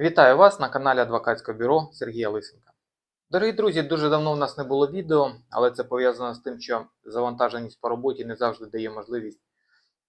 Вітаю вас на каналі Адвокатського бюро Сергія Лисенка. Дорогі друзі, дуже давно в нас не було відео, але це пов'язано з тим, що завантаженість по роботі не завжди дає можливість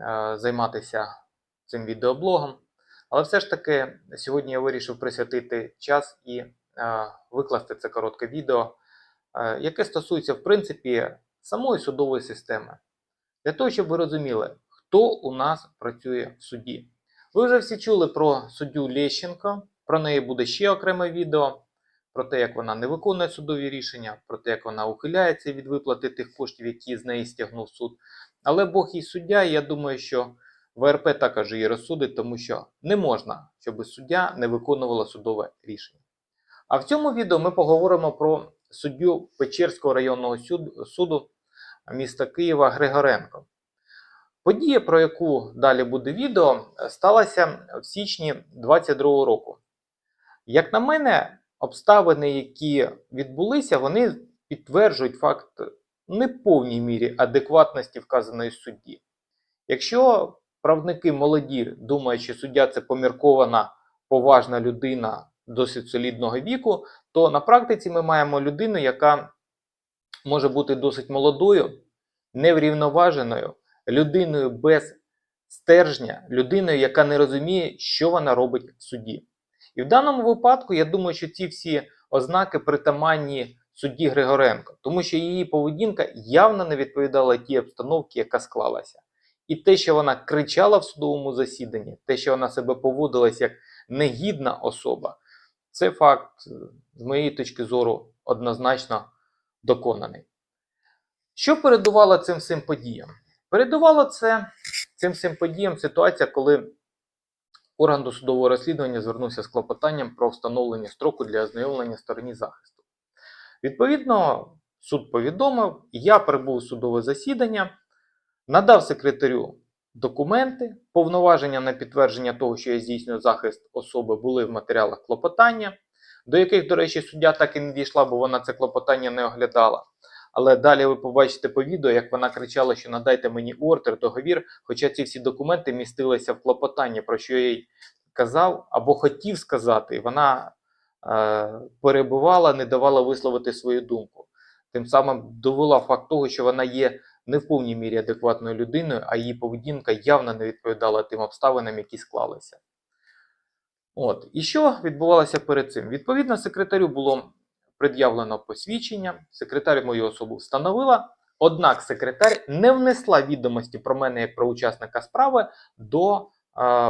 е, займатися цим відеоблогом. Але все ж таки, сьогодні я вирішив присвятити час і е, викласти це коротке відео, е, яке стосується, в принципі, самої судової системи. Для того, щоб ви розуміли, хто у нас працює в суді. Ви вже всі чули про суддю Лещенко, про неї буде ще окреме відео, про те, як вона не виконує судові рішення, про те, як вона ухиляється від виплати тих коштів, які з неї стягнув суд. Але Бог і суддя, і я думаю, що ВРП також її розсудить, тому що не можна, щоб суддя не виконувала судове рішення. А в цьому відео ми поговоримо про суддю Печерського районного суду міста Києва Григоренко. Подія, про яку далі буде відео, сталася в січні 2022 року. Як на мене, обставини, які відбулися, вони підтверджують факт не повній мірі адекватності вказаної судді. Якщо правники молоді думають, що суддя це поміркована, поважна людина досить солідного віку, то на практиці ми маємо людину, яка може бути досить молодою, неврівноваженою, людиною без стержня, людиною, яка не розуміє, що вона робить в суді. І в даному випадку я думаю, що ці всі ознаки притаманні судді Григоренко, тому що її поведінка явно не відповідала тій обстановці, яка склалася. І те, що вона кричала в судовому засіданні, те, що вона себе поводилась як негідна особа, це факт, з моєї точки зору, однозначно доконаний. Що передувало цим всім подіям? Передувало це цим всім подіям ситуація, коли орган досудового розслідування звернувся з клопотанням про встановлення строку для ознайомлення стороні захисту. Відповідно, суд повідомив, я прибув у судове засідання, надав секретарю документи, повноваження на підтвердження того, що я здійснюю захист особи, були в матеріалах клопотання, до яких, до речі, суддя так і не дійшла, бо вона це клопотання не оглядала. Але далі ви побачите по відео, як вона кричала, що надайте мені ордер, договір, хоча ці всі документи містилися в клопотанні, про що я їй казав або хотів сказати, і вона е, перебувала, не давала висловити свою думку. Тим самим довела факт того, що вона є не в повній мірі адекватною людиною, а її поведінка явно не відповідала тим обставинам, які склалися. От. І що відбувалося перед цим? Відповідно, секретарю було пред'явлено посвідчення, секретар мою особу встановила, однак секретар не внесла відомості про мене як про учасника справи до е,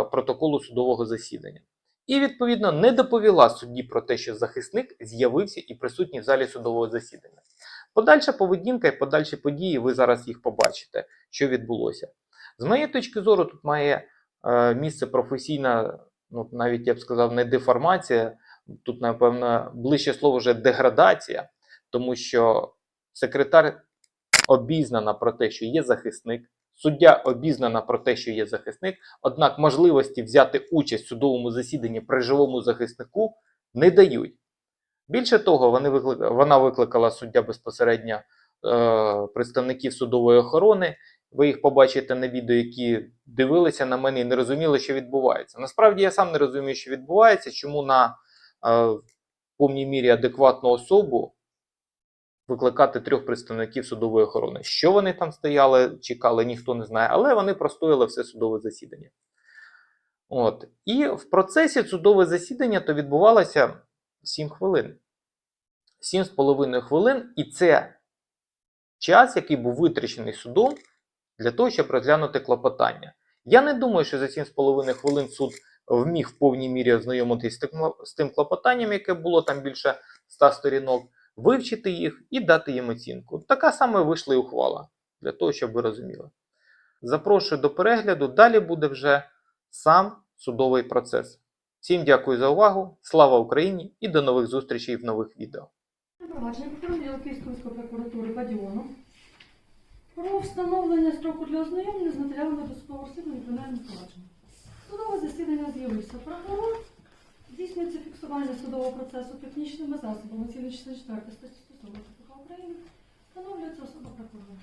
протоколу судового засідання. І, відповідно, не доповіла судді про те, що захисник з'явився і присутній в залі судового засідання. Подальша поведінка і подальші події, ви зараз їх побачите, що відбулося. З моєї точки зору, тут має е, місце професійна, ну навіть я б сказав, не деформація, тут, напевно, ближче слово вже деградація, тому що секретар обізнана про те, що є захисник, суддя обізнана про те, що є захисник, однак можливості взяти участь в судовому засіданні при живому захиснику не дають. Більше того, вони виклик... вона викликала суддя безпосередньо е... представників судової охорони. Ви їх побачите на відео, які дивилися на мене і не розуміли, що відбувається. Насправді я сам не розумію, що відбувається, чому на в повній мірі адекватну особу викликати трьох представників судової охорони. Що вони там стояли, чекали, ніхто не знає, але вони простояли все судове засідання. От. І в процесі судове засідання то відбувалося 7 хвилин. 7,5 хвилин, і це час, який був витрачений судом для того, щоб розглянути клопотання. Я не думаю, що за 7,5 хвилин суд вміг в повній мірі ознайомитись з тим, клопотанням, яке було там більше 100 сторінок, вивчити їх і дати їм оцінку. Така саме вийшла і ухвала, для того, щоб ви розуміли. Запрошую до перегляду. Далі буде вже сам судовий процес. Всім дякую за увагу. Слава Україні і до нових зустрічей в нових відео. Про встановлення строку для ознайомлення з матеріалами досудового розслідування кримінального провадження. Судове засідання з'явився прокурор. Здійснюється фіксування судового процесу технічними засобами. Цілі 4 статті 140 КПК України. Встановлюється особа прокурора.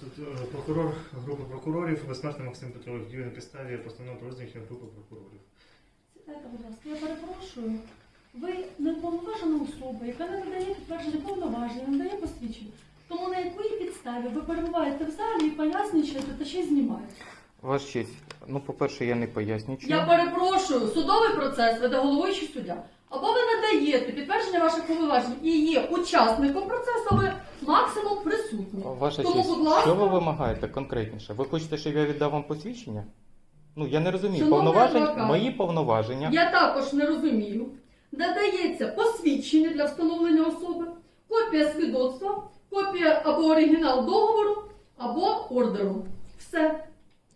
Суд, е, Прокурор групи прокурорів безсмертний Максим Петрович діє на підставі постанови про визначення групи прокурорів. Дайте, будь ласка, я перепрошую. Ви неповноважена особа, яка не надає підтвердження повноважень, не надає посвідчення. Тому на якій підставі ви перебуваєте в залі і пояснюєте та ще й знімаєте? Ваш честь, ну, по-перше, я не пояснюючи. Я перепрошую, судовий процес веде головуючий суддя. Або ви надаєте підтвердження ваших повноважень і є учасником процесу, ви максимум присутні. Ваша Тому, честь, будь ласка. що ви вимагаєте конкретніше? Ви хочете, щоб я віддав вам посвідчення? Ну, я не розумію. Шановний Повноважень, адвокат, мої повноваження. Я також не розумію. Надається посвідчення для встановлення особи, копія свідоцтва, копія або оригінал договору, або ордеру. Все.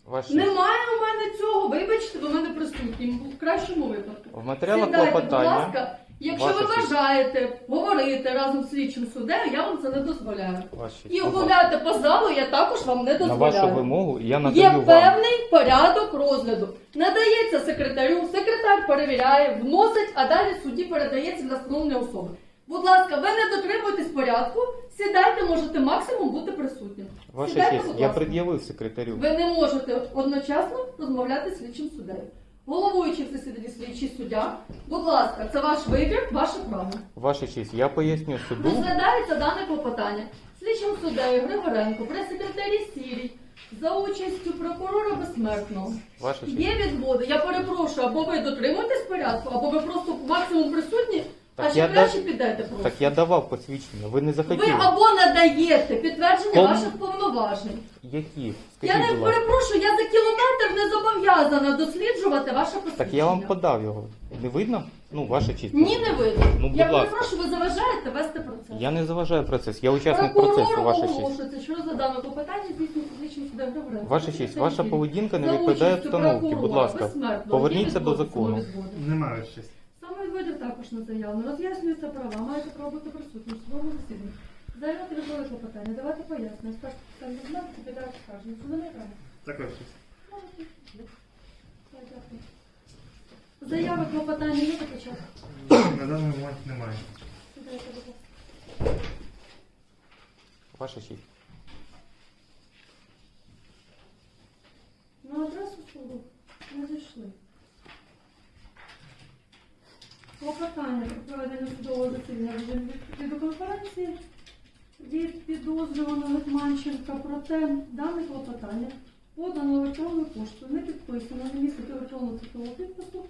Ваш честь. Немає у мене цього. Вибачте, ви мене присутні в кращому випадку. В матеріалах Сідайте, будь ласка. Якщо Ваша ви честь. бажаєте говорити разом з слідчим суддею, я вам це не дозволяю. Честь, І гуляти по залу я також вам не На вашу дозволяю. вимогу я Є надаю вам. певний порядок розгляду. Надається секретарю, секретар перевіряє, вносить, а далі судді передається для встановлення особи. Будь ласка, ви не дотримуєтесь порядку, сідайте, можете максимум бути присутнім. Ваша Сідайте, честь, будь я ласка. пред'явив секретарю. Ви не можете одночасно розмовляти з слідчим суддею. Головуючий в засіданні слідчий суддя, будь ласка, це ваш вибір, ваше право. Ваша честь, я поясню суду. Розглядається дане клопотання слідчим суддею Григоренко, прес-секретарі Сірій, за участю прокурора безсмертного. Ваша честь. Є відводи. Я перепрошую, або ви дотримуєтесь порядку, або ви просто максимум присутні, Так а ще я краще дав- підете просто. Так я давав посвідчення, ви не Ви захотіли. або надаєте підтвердження Кому? ваших повноважень. Які? Я Скажіть, не будь ласка. перепрошую, я за кілометр не зобов'язана досліджувати ваше посвідчення. Так я вам подав його. Не видно? Ну, ваша честь. Ні, не видно. Ну, будь я ласка. перепрошую, ви заважаєте вести процес. Я не заважаю процес, я учасник Прокурор процесу, ваша честь. оголошується, що розглядано клопотання здійснюється слідчим суддем Григоренко. Ваша честь, ваша поведінка не За відповідає обстановці. Будь ласка, поверніться до закону. Немає щось. Також не заявлено. Роз'яснюються права, маєте право бути присутнім в судовому засіданні. Заявляти відповідь клопотання, давати пояснення, скажете питання знати, підбирати скарження. Це не право. Також щось. Можете. Я дякую. Заяви клопотання є до початку. На даний момент немає. Сідайте, будь ласка. ваша честь. На адресу суду не зайшли. Клопотання про проведення судового засідання відеоконференції від підозрюваного Литманченка. Проте дане клопотання подано електронною поштою, не підписано, не містить електронного цифрового підпису.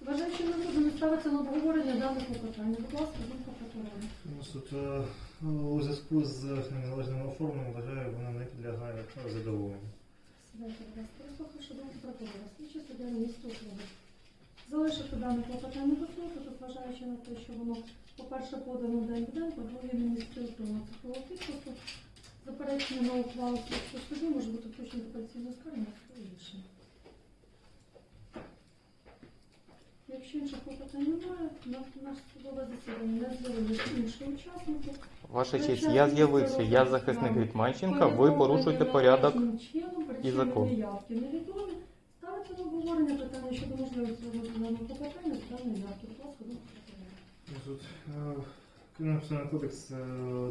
Вважаючи не буде не ставиться на обговорення дане клопотання. Будь ласка, думка прокурора. Ну, суд, е, у зв'язку з неналежним оформленням вважаю, вона не підлягає задоволенню. Сідайте, будь ласка, розслухавши думку прокурора, слідчий суддя місто України. Залишити дане клопотання до суду, зважаючи на те, що воно, по-перше, подано день в день, по-друге, електронного цифрового підпису. Заперечення на ухвалу слідчого судді може бути включено до апеляційного скарження та рішення. Якщо інших клопотань немає, на наш судове засідання не з'явилися інші учасники. Ваша честь, я з'явився, я захисник Гетьманченка, ви порушуєте порядок і закон. Невідомі. Обговорення питання щодо можливості даного клопотання думка прокурора. Ну, Суд, е, Кримінальний кодекс е,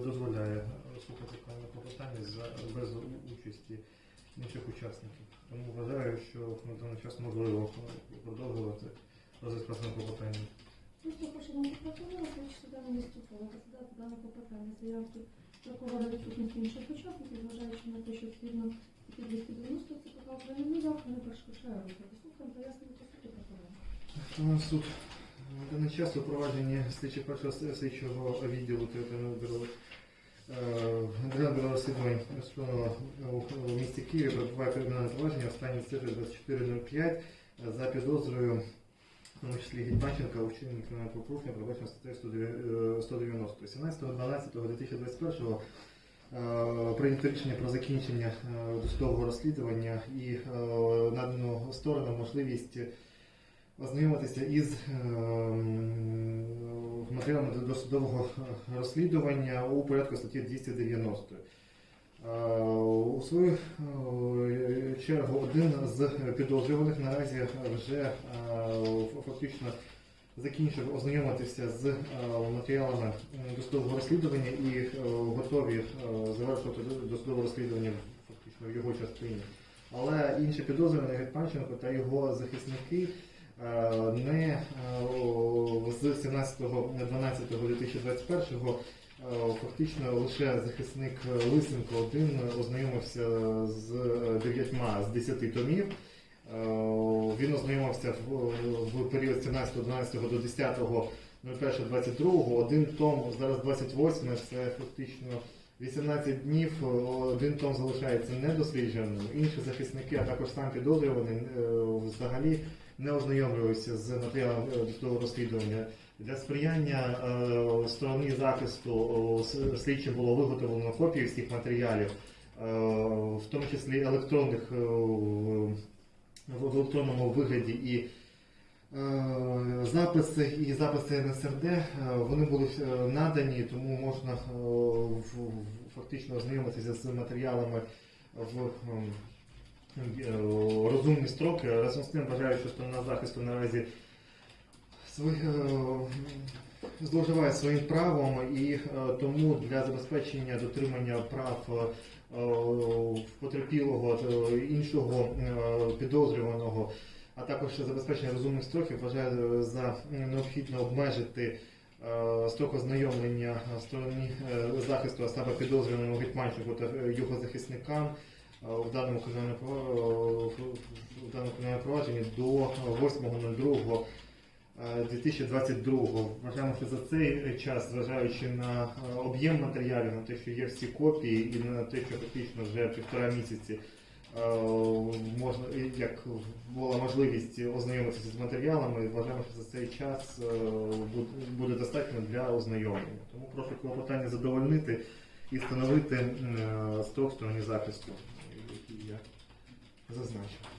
дозволяє слухати кримінальне клопотання без участі інших учасників. Тому вважаю, що на даний час можливо продовжувати розгляд кримінального клопотання. Вислухавши думку прокурора, слідчі суддя на місці ухвали розглядати дане клопотання заявки прокурора відсутності інших учасників, зважаючи на те, що згідно 290 ЦПК України не на час у провадженні першого слідчого відділу територіального бюро е, у місті Києві перебуває кримінальне провадження останній цифри 2405 за підозрою, в тому числі Гетьманченка, у кримінального правопорушення, передбачено статтею 190. 190. 17.12.2021 е, прийнято рішення про закінчення е, досудового розслідування і е, надано сторонам можливість ознайомитися із матеріалами досудового розслідування у порядку статті 290. Е, У свою е, чергу один з підозрюваних наразі вже е, фактично закінчив ознайомитися з е, матеріалами досудового розслідування і е, готові е, завершувати досудове розслідування фактично в його частині. Але інші підозрювані Гетьманченко та його захисники е, не е, з 17.12.2021 е, фактично лише захисник Лисенко один ознайомився з е, дев'ятьма з 10 томів. Е, Він ознайомився в, період з 17.12 до 10.01.22. Один том, зараз 28, це фактично 18 днів, е, один том залишається недослідженим. Інші захисники, а також сам підозрюваний, е, взагалі не ознайомлювалися з матеріалом досудового розслідування. Для сприяння сторони захисту о, с- слідчим було виготовлено копії всіх матеріалів, в тому числі електронних в електронному вигляді і е, записи і записи НСРД е, вони були е, надані, тому можна фактично ознайомитися з матеріалами в ем, розумні строки. Разом з тим вважаю, що сторона захисту наразі зловживає своїм правом і тому для забезпечення дотримання прав потерпілого е, іншого е, підозрюваного, а також забезпечення розумних строків, вважаю за необхідно обмежити е, строк ознайомлення сторони е, захисту, а саме підозрюваному Гетьманчику та е, його захисникам е, в даному кримінальному провадженні до 8.02. Е, 2022 Вважаємо, що за цей час, зважаючи на е, об'єм матеріалів, на те, що є всі копії, і на те, що фактично вже півтора місяці е, можна, як була можливість ознайомитися з матеріалами, вважаємо, що за цей час е, буде- достатньо для ознайомлення. Тому прошу клопотання задовольнити і встановити е, строк стороні захисту, який я зазначив.